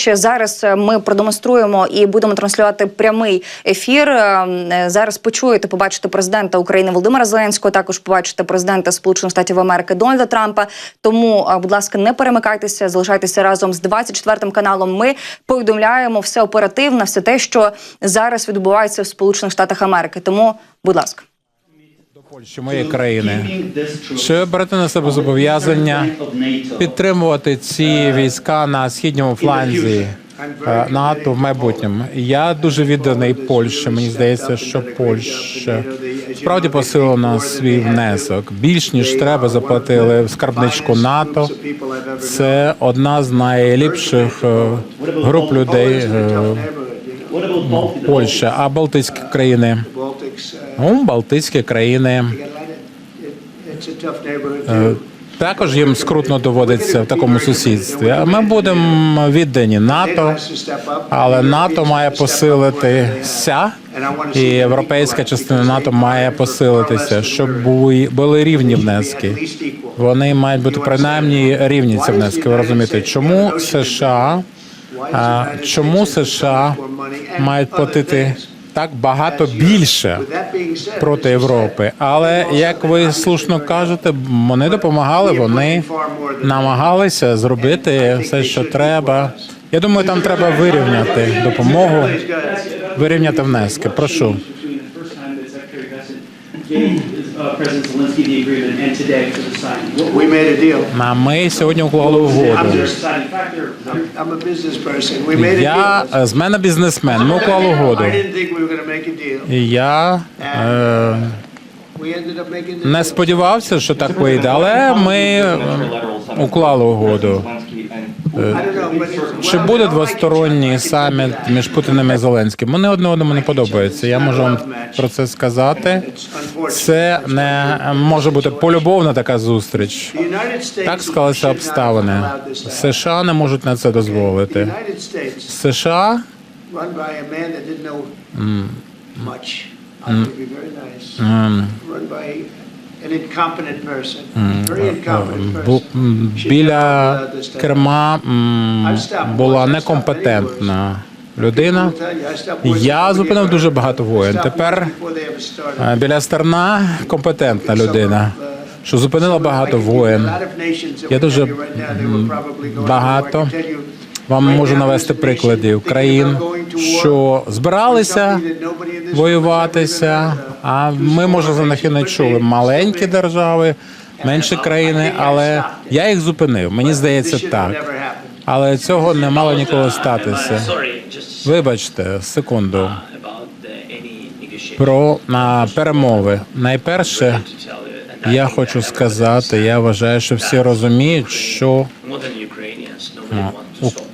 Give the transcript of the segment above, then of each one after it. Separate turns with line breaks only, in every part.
Зустріч зараз е, ми продемонструємо і будемо транслювати прямий ефір. Е, е, Зараз почуєте, побачите президента України Володимира Зеленського. Також побачите президента Сполучених Штатів Америки Дональда Трампа. Тому, будь ласка, не перемикайтеся, залишайтеся разом з 24 каналом. Ми повідомляємо все оперативно, все те, що зараз відбувається в Сполучених Штатах Америки. Тому, будь ласка.
Польщі, моєї країни, чи берете на себе зобов'язання підтримувати ці війська на східному фланзі е, НАТО в майбутньому? Я дуже відданий Польщі. Мені здається, що Польща справді посилила свій внесок. Більш ніж треба заплатили в скарбничку НАТО. Це одна з найліпших е, груп людей. е, Польща, а Балтійські країни. Ну, Балтійські країни е, також їм скрутно доводиться в такому сусідстві. Ми будемо віддані НАТО, але НАТО має посилитися, і європейська частина НАТО має посилитися, щоб були рівні внески. Вони мають бути принаймні рівні ці внески. Ви розумієте, чому США? Чому США мають платити так багато більше проти Європи? Але як ви слушно кажете, вони допомагали, вони намагалися зробити все, що треба. Я думаю, там треба вирівняти допомогу, вирівняти внески. Прошу.
Uh, President Zelensky the agreement and today for the signing? What
We made a deal.
А ми сьогодні уклали угоду.
the deciding factor?
I'm a business person. We made a
Я
deal.
е, з мене бізнесмен. Ми уклали угоду.
I didn't think we were going to make a deal.
І я е,
We ended up making the
не
deal.
сподівався, що так вийде, але ми е, уклали угоду. Чи буде двосторонній саміт між Путіним і Зеленським? Вони одне одному не подобаються. Я можу вам про це сказати. Це не може бути полюбовна така зустріч. Так склалися обставини. США не можуть на це дозволити. США біля керма була некомпетентна людина. Я зупинив дуже багато воєн. Тепер е, біля стерна компетентна людина, що зупинила багато воєн. Я дуже багато вам можу навести прикладів країн, що збиралися воюватися. А ми може за них і не чули. Маленькі держави, менші країни, але я їх зупинив. Мені здається, так. Але цього не мало ніколи статися. Вибачте, секунду. Про на перемови. Найперше, я хочу сказати, я вважаю, що всі розуміють, що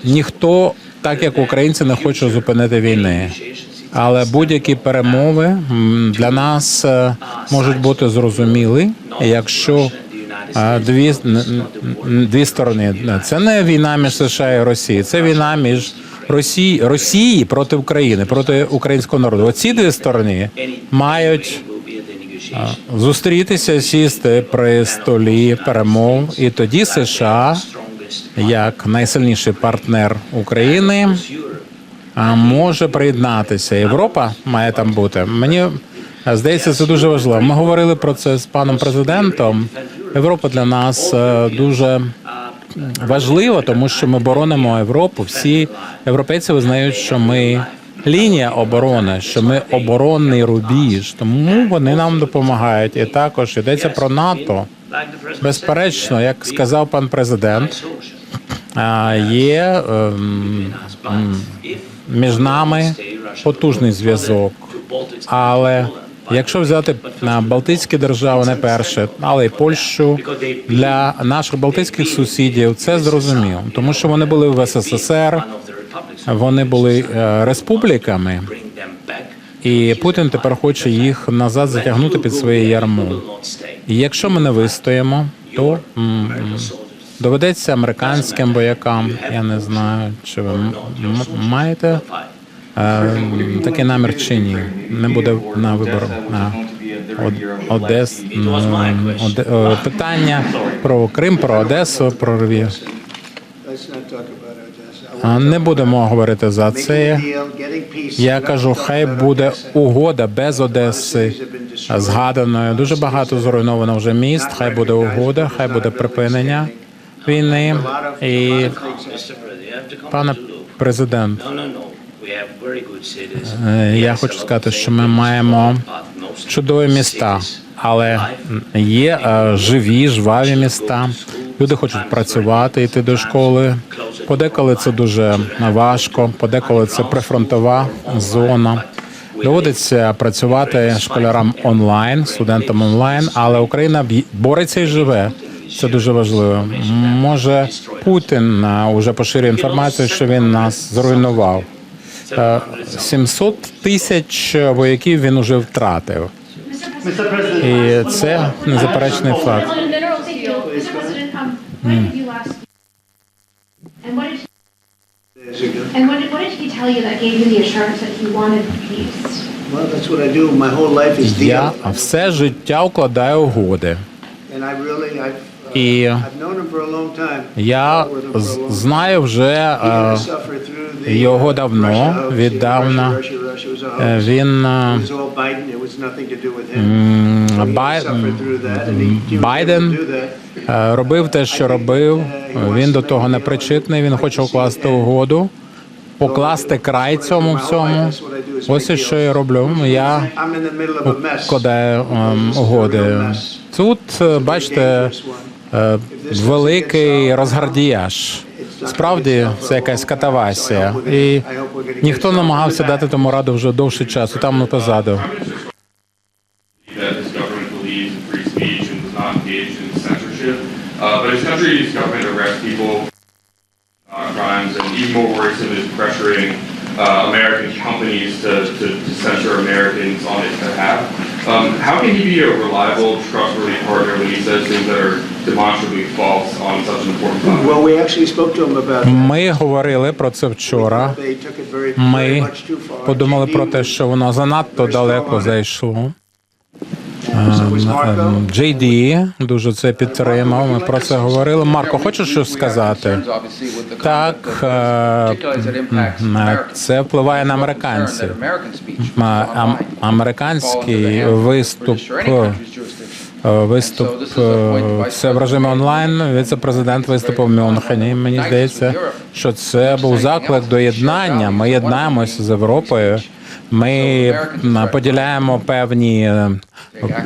ніхто, так як українці, не хоче зупинити війни. Але будь-які перемови для нас е, можуть бути зрозумілі, якщо дві, дві сторони. Це не війна між США і Росією, це війна між Росії, Росії проти України, проти українського народу. Оці дві сторони мають зустрітися, сісти при столі перемов, і тоді США, як найсильніший партнер України, може приєднатися. Європа має там бути. Мені здається, це дуже важливо. Ми говорили про це з паном президентом. Європа для нас дуже важлива, тому що ми боронимо Європу. Всі європейці визнають, що ми лінія оборони, що ми оборонний рубіж. Тому вони нам допомагають. І також йдеться про НАТО. Безперечно, як сказав пан президент, є ем, між нами потужний зв'язок. Але якщо взяти Балтійські держави, не перше, але й Польщу для наших балтійських сусідів, це зрозуміло, тому що вони були в СССР, вони були е, республіками, і Путін тепер хоче їх назад затягнути під своє ярмо. І якщо ми не вистоїмо, то доведеться американським боякам. Я не знаю, чи ви маєте такий намір чи ні. Не буде на вибору Одес. Оде- е, питання про Крим, про Одесу, про. А, Не будемо говорити за це. Я кажу, хай буде угода без Одеси згаданою. Дуже багато зруйновано вже міст. Хай буде угода, хай буде припинення війни. І пане президент, я хочу сказати, що ми маємо чудові міста, але є е, живі, жваві міста. Люди хочуть працювати, йти до школи. Подеколи це дуже важко, подеколи це прифронтова зона. Доводиться працювати школярам онлайн, студентам онлайн, але Україна бореться і живе. Це дуже важливо. Може, Путін е, уже поширює інформацію, що він нас зруйнував. Е, 700 тисяч вояків він уже втратив. І це незаперечний факт.
On the minerals field, Mr. President, um, when did you last? And what did, and what did, what did he tell you that gave you the assurance that he wanted peace?
Well, that's what I do. My whole life is
Я
deal.
все життя укладаю угоди.
And I really, I've, uh,
І я знаю вже е, його
uh,
давно, віддавна. Е, він е, Байден е, робив те, що робив. Він до того не причетний. Він хоче укласти угоду, покласти край цьому всьому. Ось що я роблю. Я ем, угоди. Тут е, бачите е, великий розгардіяж. Справді це якась катавасія, і ніхто не намагався дати тому раду вже довший час. І там ну, позаду.
Uh, uh, uh, American companies to, to, to censor Americans on its behalf. Um, how can he be a reliable, trustworthy partner when he says things that are demonstrably false on such an important topic?
Well, we actually spoke to him about.
Ми говорили про це вчора. Ми подумали про те, що воно занадто далеко зайшло. JD дуже це підтримав. Ми про це говорили. Марко, хочеш щось сказати? Так, е, це впливає на американців. Американський виступ, е, виступ е, це в режимі онлайн. Віце-президент виступив в Мюнхені. Мені здається, що це був заклик до єднання. Ми єднаємося з Європою. Ми поділяємо певні е,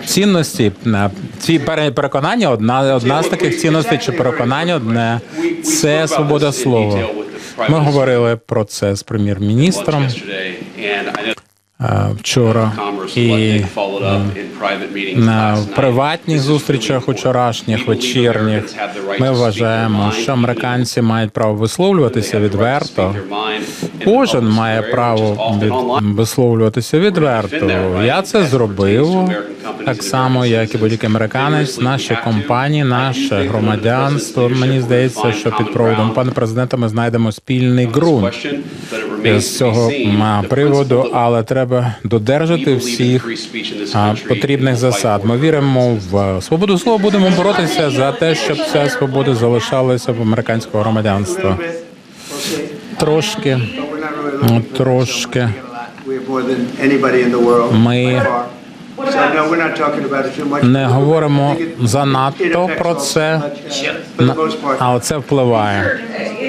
цінності. На- Ці переконання одна одна з таких цінностей чи переконань одне це свобода слова. Ми говорили про це з прем'єр-міністром е, вчора і на приватних зустрічах учорашніх вечірніх ми вважаємо, що американці мають право висловлюватися відверто. Кожен має право від- висловлюватися відверто. Я це зробив так само, як і будь-який американець. Наші компанії, наше громадянство. Мені здається, що під проводом пана президента ми знайдемо спільний ґрунт з цього приводу, але треба додержати всіх потрібних засад. Ми віримо в свободу слова. Будемо боротися за те, щоб ця свобода залишалася в американського громадянства. Трошки. Трошки. Ми не говоримо занадто про це. Але це впливає.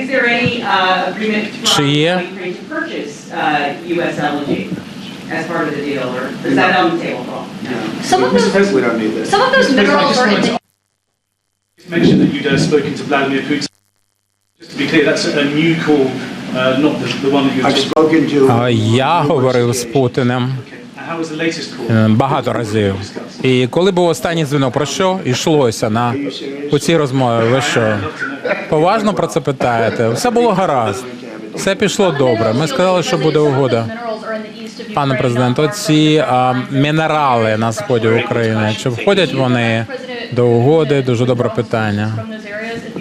Is there any uh, agreement
Чи
from
є?
Ukraine to purchase uh, US LNG as part of the deal, or is that on the table at all? No.
Some of
Mr.
those,
President,
We don't need that.
some of those
Mr. President, I
minerals
just
are in
wanted
the
to mention that you'd uh, spoken to Vladimir Putin. Just to be clear, that's a new call, uh, not the, the one that you
I've
just...
spoken to.
А Я говорив з Путіним
And How was the latest call?
е, багато разів. І коли був останній дзвінок, про що йшлося на у цій розмові? Ви що поважно про це питаєте? Все було гаразд, все пішло добре. Ми сказали, що буде угода. Пане президент, оці а, мінерали на сході України. Чи входять вони до угоди? Дуже добре питання.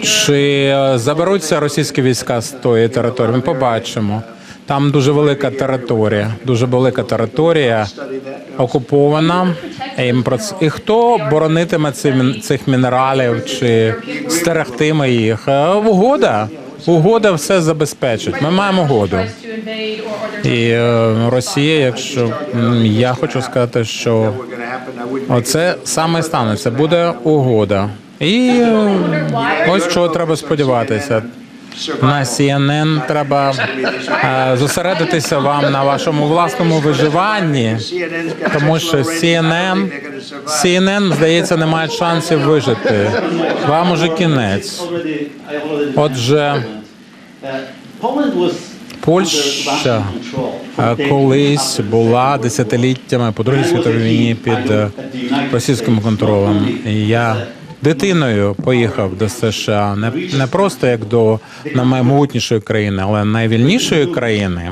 Чи е, заберуться російські війська з тої території? Ми побачимо. Там дуже велика територія, дуже велика територія окупована. І, хто боронитиме цих мінералів чи стерегтиме їх? Е, Угода. угода все забезпечить. Ми маємо угоду. І е, Росія, якщо я хочу сказати, що оце саме станеться, буде угода. І е, ось чого треба сподіватися. На CNN треба е, зосередитися вам на вашому власному виживанні, тому що CNN. CNN, здається, не має шансів вижити. Вам уже кінець. Отже, Польща е, колись була десятиліттями по Другій світовій війні під е, російським контролем. І я дитиною поїхав до США не, не просто як до наймогутнішої країни, але найвільнішої країни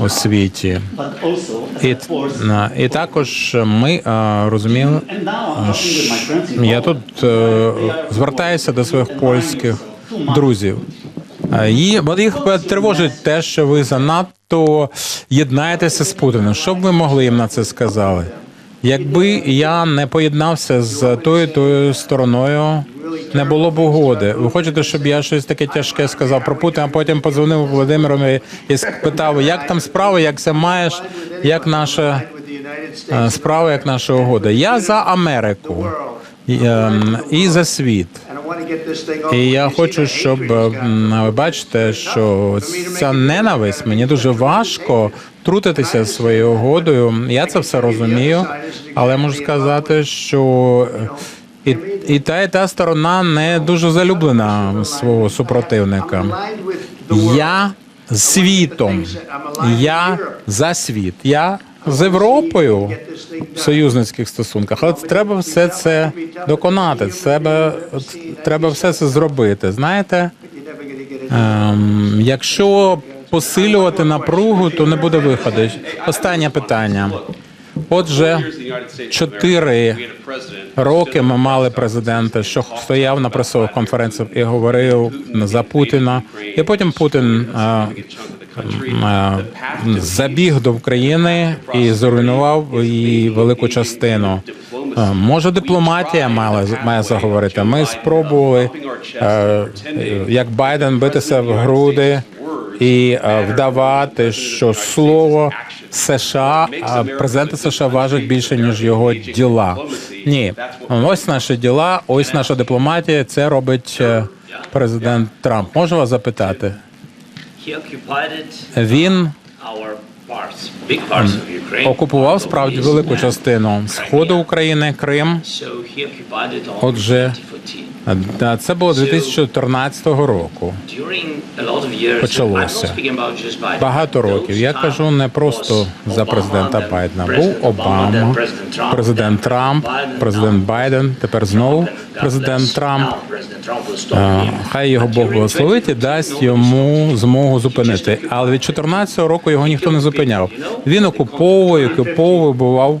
у світі. І, і також ми е, розуміли, я тут е, звертаюся до своїх польських друзів. Е, І їх тривожить те, що ви занадто єднаєтеся з Путіним. Що б ви могли їм на це сказали? Якби я не поєднався з тою тою стороною, не було б угоди. Ви хочете, щоб я щось таке тяжке сказав про Путіна, а потім подзвонив Володимирові і спитав, як там справи, як це маєш, як наша е, справа, як наша угода. Я за Америку ем, і за світ. І я хочу, щоб ви бачите, що ця ненависть мені дуже важко трутитися своєю угодою. Я це все розумію, але можу сказати, що і, і та, і та сторона не дуже залюблена свого супротивника. Я з світом, я за світ, я з Європою в союзницьких стосунках, але треба все це доконати. Треба, треба все це зробити. Знаєте, ем, якщо посилювати напругу, то не буде виходу. Останнє питання. Отже, чотири роки ми мали президента, що стояв на пресових конференціях і говорив за Путіна, і потім Путін е, забіг до України і зруйнував її велику частину. Е, Може, дипломатія мала має заговорити. Ми спробували е, як Байден битися в груди і е, вдавати, що слово США президента США важить більше ніж його діла. Ні, ось наші діла, ось наша дипломатія. Це робить е, президент Трамп. Можу вас запитати? Він окупував справді велику частину сходу України, Крим. Отже,
in 2014.
Та Це було 2014 року. Почалося. Багато років. Я кажу не просто за президента Байдена. Був Обама, президент Трамп, президент Байден. Тепер знову президент. Трамп. Хай його Бог благословить і дасть йому змогу зупинити. Але від 14-го року його ніхто не зупиняв. Він окуповує, окуповує, вбивав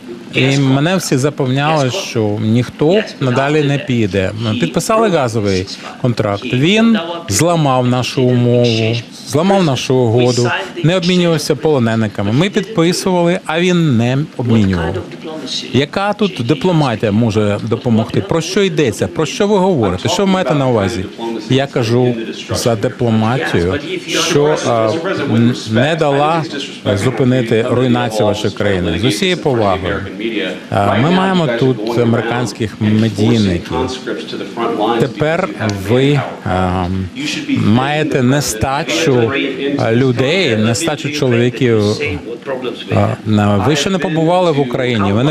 І мене всі запевняли, що ніхто надалі не піде. Ми Підписали газовий контракт. Він зламав нашу умову, зламав нашу угоду, не обмінювався полонениками. Ми підписували, а він не обмінював. Яка тут дипломатія може допомогти? Про що йдеться? Про що ви говорите? Що маєте на увазі? Я кажу за дипломатію, що а, не дала зупинити руйнацію вашої країни з усією повагою. Ми маємо тут американських медійників. Тепер ви а, маєте нестачу людей, нестачу чоловіків. А, Ви ще не побували в Україні. Ви не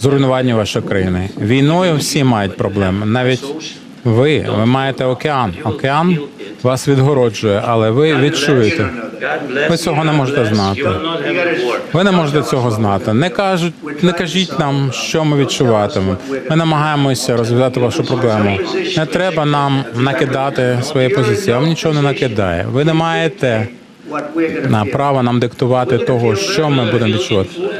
зруйнуванню вашої країни. Війною всі мають проблеми. Навіть ви, ви маєте океан. Океан вас відгороджує, але ви відчуєте. Ви цього не можете знати. Ви не можете цього знати. Не кажуть, не кажіть нам, що ми відчуватимемо. Ми намагаємося розв'язати вашу проблему. Не треба нам накидати свої позиції. Вам нічого не накидає. Ви не маєте на право нам диктувати того, що ми будемо відчувати.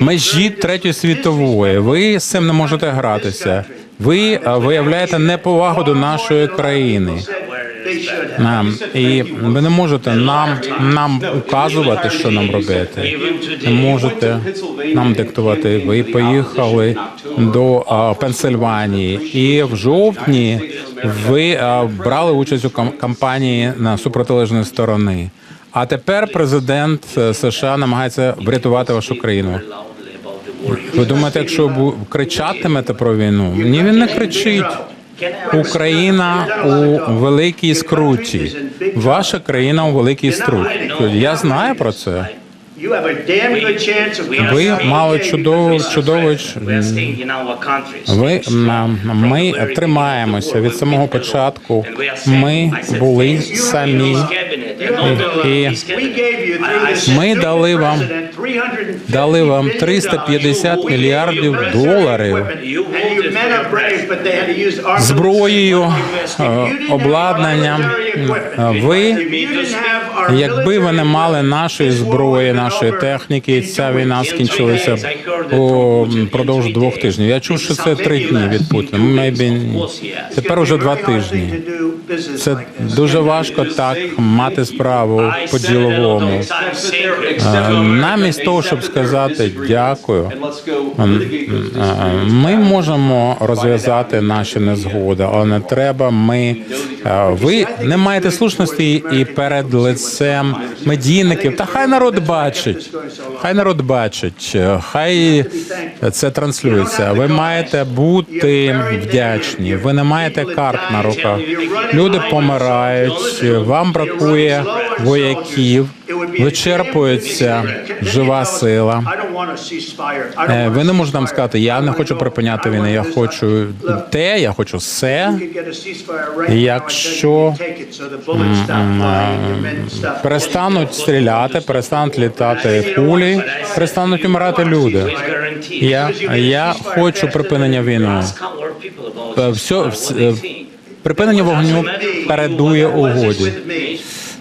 межі третьої світової. Ви з цим не можете гратися. Ви виявляєте неповагу до нашої країни. і ви не можете нам нам указувати, що нам робити. Не можете нам диктувати. Ви поїхали до а, Пенсильванії, і в жовтні ви а, брали участь у кам- кампанії на супротилежної сторони. А тепер президент е, США намагається врятувати вашу країну. Ви думаєте, якщо кричатимете про війну? Ні, він не кричить. Україна у великій скруті. Ваша країна у великій скруті. Я знаю про це. Ви мали чудову чудову ви ми тримаємося від самого початку. Ми були самі. І Ми дали вам- дали вам
million
350 мільярдів доларів зброєю, е, обладнанням. Ви Якби ви не мали нашої зброї, нашої техніки, ця війна скінчилася б упродовж двох тижнів. Я чув, що це три дні від Путіна. Maybe. Тепер уже два тижні. Це дуже важко так мати справу по-діловому. Е, Намість того, щоб сказати дякую, е, ми можемо розв'язати наші незгоди, але не треба. Ми ви не маєте слушності і перед лицем медійників. Та хай народ бачить. Хай народ бачить, е, хай це транслюється. Ви маєте бути вдячні. Ви не маєте карт на руках. Люди помирають. Вам бракує вояків. Вичерпується жива сила. Е, Ви не можете нам сказати, я не хочу припиняти війну, я хочу те, я хочу все. Якщо Перестануть стріляти, перестануть літати кулі, перестануть умирати люди. Я, я хочу припинення війни. Е, Все, припинення вогню передує угоді.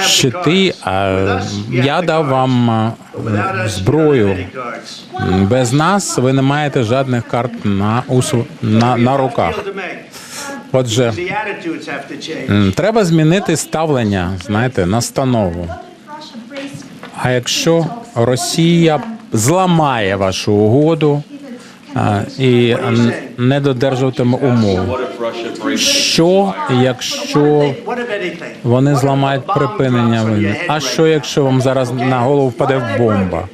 щити, а я дав вам зброю. Без нас ви не маєте жодних карт на, усу- на, на руках. Отже, треба змінити ставлення, знаєте, настанову. А якщо Росія зламає вашу угоду і не додержуватиме умов, що якщо вони зламають припинення війни? А що якщо вам зараз на голову впаде бомба?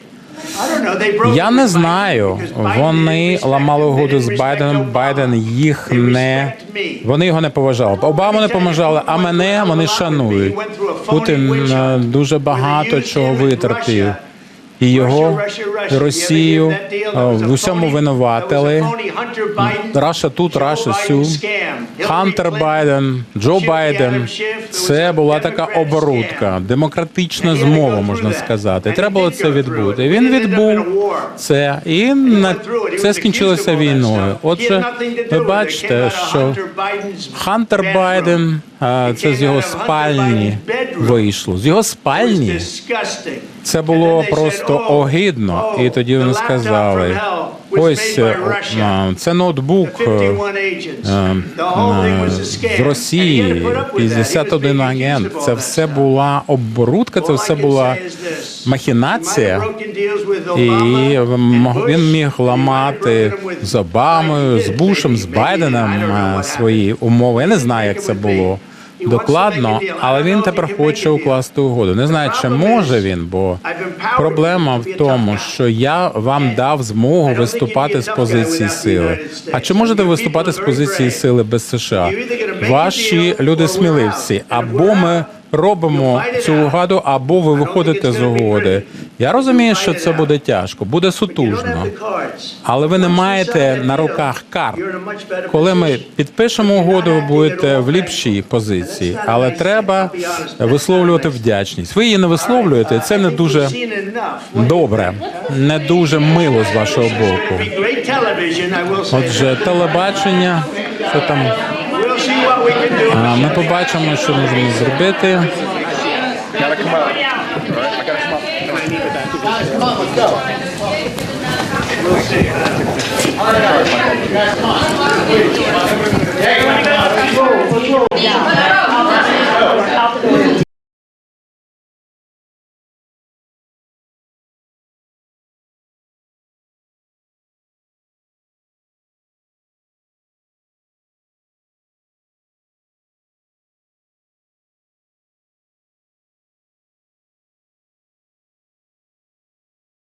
Я не знаю. Вони ламали угоду з Байденом. Байден їх не вони його не поважали. Обаму не поважали, а мене вони шанують. Путін е, дуже багато чого витерпів. І його Росію в усьому винуватили. Раша тут, Раша сю. Хантер Байден, Джо Байден. Це була така оборудка, демократична змова, можна сказати. Треба було це відбути. Він відбув це, і на це скінчилося війною. Отже, ви бачите, що Хантер Байден це з його спальні вийшло. З його спальні це було просто огидно. І тоді вони сказали: ось е, це ноутбук е, е, е, з Росії, 51 агент. Це все була оборудка, це все була махінація. І він міг ламати з Обамою, з Бушем, з Байденом е, свої умови. Я не знаю, як це було докладно, але він тепер хоче укласти угоду. Не знаю, чи може він, бо проблема в тому, що я вам дав змогу виступати з позиції сили. А чи можете виступати з позиції сили без США? Ваші люди сміливці, або ми робимо цю угоду, або ви виходите з угоди. Я розумію, що це буде тяжко, буде сутужно, але ви не маєте на руках карт. Коли ми підпишемо угоду, ви будете в ліпшій позиції, але треба висловлювати вдячність. Ви її не висловлюєте, це не дуже добре, не дуже мило з вашого боку. Отже, телебачення, що там ми побачимо, що можемо зробити.